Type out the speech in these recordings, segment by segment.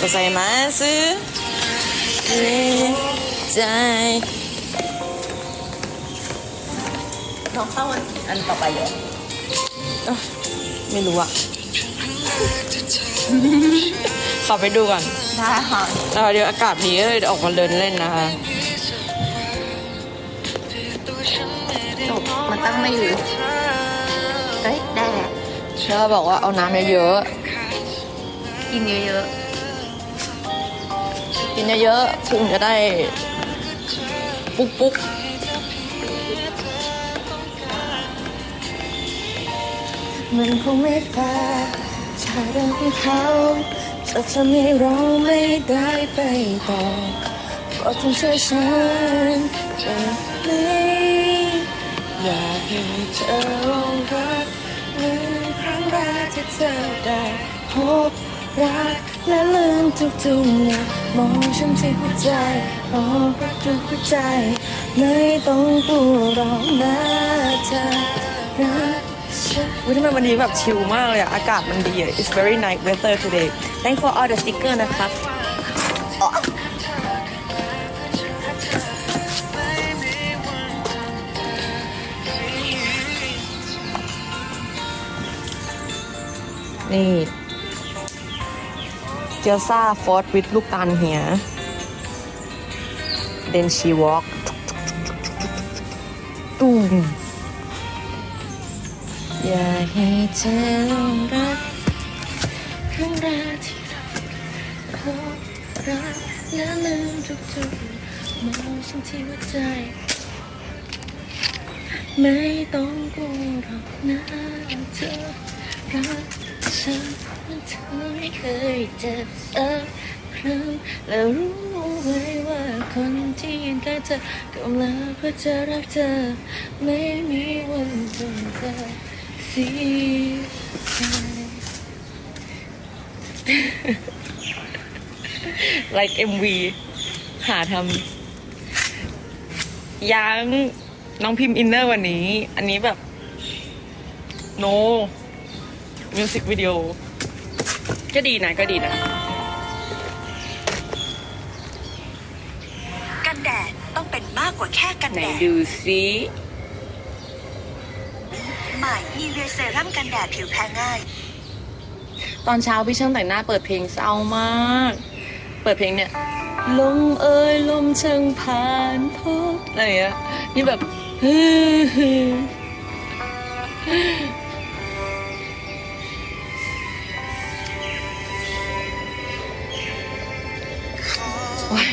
ございますใจ น้องเข้าอันต่อไปเหรอ เอ้อไม่รู้อะ ขอไปดูก่อน ได้ค่ะ เออเดี๋ยวอากาศดีก็เลยออกมาเดินเล่นนะคะ จบมันตั้งไม่อยู่เฮ้ยได้แล้ว เชื่อบอกว่าเอาน้ำเยอะกินเยอะๆ กินเยอะๆพุงจะได้ ปุ๊กปุ๊กมันคงไม่แฟร์ถ้าเรื่องของเขาจะทำให้เราไม่ได้ไปต่อก็ต้องช่วยฉันแบบนี้อยากให้เธอลองรักเหมือนครั้ง แรกที่เธอได้พบรักและลืมทุกๆอย่างมองฉันที่หัวใจมองประตูหัวใจไม่ต้องกลัวหรอกนะเธอรักฉัน อุ๊ยทำไมวันนี้แบบชิลมากเลยอะอากาศมันดีอะ It's very nice weather today Thanks for all the sticker นะคะ นี่เจียวซ่าฟอร์ดวิดลูกตาลเหีย then she walk ตุ้มอยากให้เธอลองรักครั้งแรกที่เราพบรักและลืมทุกๆมองฉันที่หัวใจ ไม่ต้องกลัวหรอกนะเธอรัก ฉันมันเธอไม่เคยเจ็บสักครั้งแล้วรู้ไว้ว่าคนที่ยืนข้างเธอกำลังเพื่อจะรักเธอ ไม่มีวันเป็นเธอเสียใจ like MV หาทำยังน้องพิมพ์อินเนอร์วันนี้ อันนี้แบบโ no music video ก็ดีนะก็ดีนะ กันแดดต้องเป็นมากกว่าแค่กันไหนแดด ดูซิใหม่มีเวียเซรั่มกันแดดผิวแพ้ง่าย ตอนเช้าพี่ช่างแต่งหน้าเปิดเพลงเศร้ามาก เปิดเพลงเนี่ย ลมเอ่ยลมเชิงผ่านพบอะไรอย่างเงี้ยนี่แบบ Why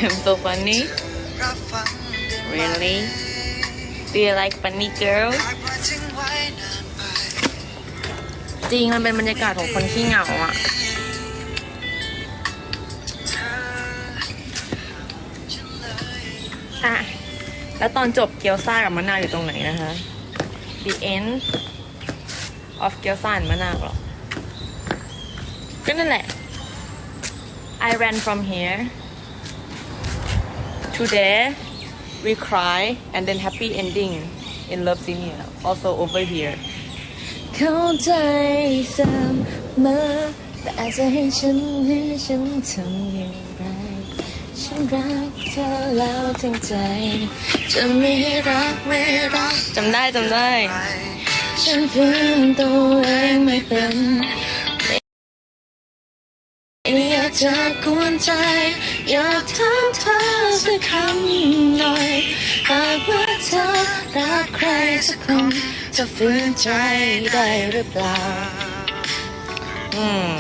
I'm so funny Really Do you like funny girl จริงมันเป็นบรรยากาศของคนขี้เหงาอะอะแล้วตอนจบเกี๊ยวซ่ากับมะนาวอยู่ตรงไหนนะคะ the end of เกี๊ยวซ่ากับมะนาวหรอก็นั่นแหละ I ran from here to there we cry and then happy ending in Love Senior also over here เข้าใจเสมอแต่อาจจะให้ฉันให้ฉันทำอย่างไร ฉันรักเธอแล้วทั้งใจ จะไม่รักไม่รักจำได้จำได้ ฉันฝืนตัวเองไม่เป็นไม่อยาก จะกวนใจ อยากถามเธอสักคำหน่อยหากว่าเธอรักใครสักคนจะฟื้นใจได้หรือเปล่า อืม